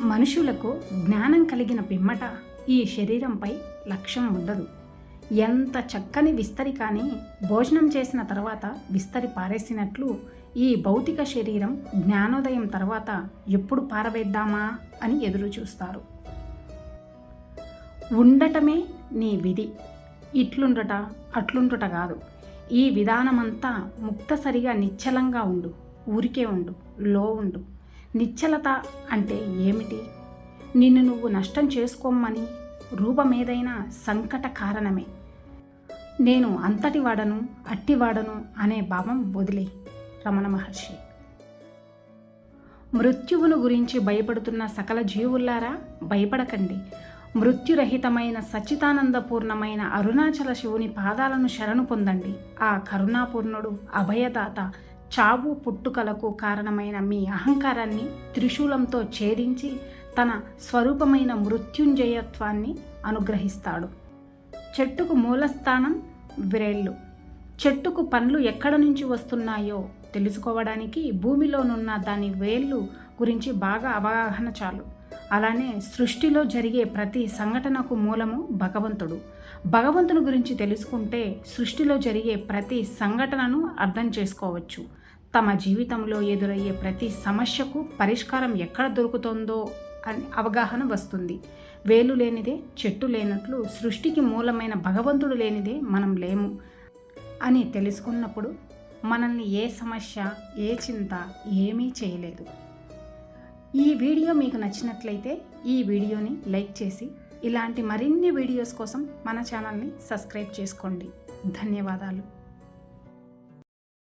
మనుషులకు జ్ఞానం కలిగిన పిమ్మట ఈ శరీరంపై లక్ష్యం ఉండదు. ఎంత చక్కని విస్తరి కానీ భోజనం చేసిన తర్వాత విస్తరి పారేసినట్లు ఈ భౌతిక శరీరం జ్ఞానోదయం తర్వాత ఎప్పుడు పారవేద్దామా అని ఎదురు చూస్తారు. ఉండటమే నీ విధి. ఇట్లుండుట అట్లుండుట కాదు. ఈ విధానమంతా ముక్తసరిగా నిశ్చలంగా ఉండు. ఊరికే ఉండు. లో ఉండు. నిశ్చలత అంటే ఏమిటి? నిన్ను నువ్వు నష్టం చేసుకోమని రూపమేదైనా సంకట కారణమే. నేను అంతటి వాడను అట్టివాడను అనే భావం వదిలే రమణ మహర్షి. మృత్యువును గురించి భయపడుతున్న సకల జీవుల్లారా భయపడకండి. మృత్యురహితమైన సచ్చితానందపూర్ణమైన అరుణాచల శివుని పాదాలను శరణు పొందండి. ఆ కరుణాపూర్ణుడు అభయదాత చావు పుట్టుకలకు కారణమైన మీ అహంకారాన్ని త్రిశూలంతో ఛేదించి తన స్వరూపమైన మృత్యుంజయత్వాన్ని అనుగ్రహిస్తాడు. చెట్టుకు మూలస్థానం విరేళ్ళు. చెట్టుకు పండ్లు ఎక్కడ నుంచి వస్తున్నాయో తెలుసుకోవడానికి భూమిలోనున్న దాని వేళ్ళు గురించి బాగా అవగాహన చాలు. అలానే సృష్టిలో జరిగే ప్రతి సంఘటనకు మూలము భగవంతుడు. భగవంతుని గురించి తెలుసుకుంటే సృష్టిలో జరిగే ప్రతి సంఘటనను అర్థం చేసుకోవచ్చు. తమ జీవితంలో ఎదురయ్యే ప్రతి సమస్యకు పరిష్కారం ఎక్కడ దొరుకుతుందో అని అవగాహన వస్తుంది. వేలు లేనిదే చెట్టు లేనట్లు సృష్టికి మూలమైన భగవంతుడు లేనిదే మనం లేము అని తెలుసుకున్నప్పుడు మనల్ని ఏ సమస్య ఏ చింత ఏమీ చేయలేదు. ఈ వీడియో మీకు నచ్చినట్లయితే ఈ వీడియోని లైక్ చేసి ఇలాంటి మరిన్ని వీడియోస్ కోసం మన ఛానల్ని సబ్స్క్రైబ్ చేసుకోండి. ధన్యవాదాలు.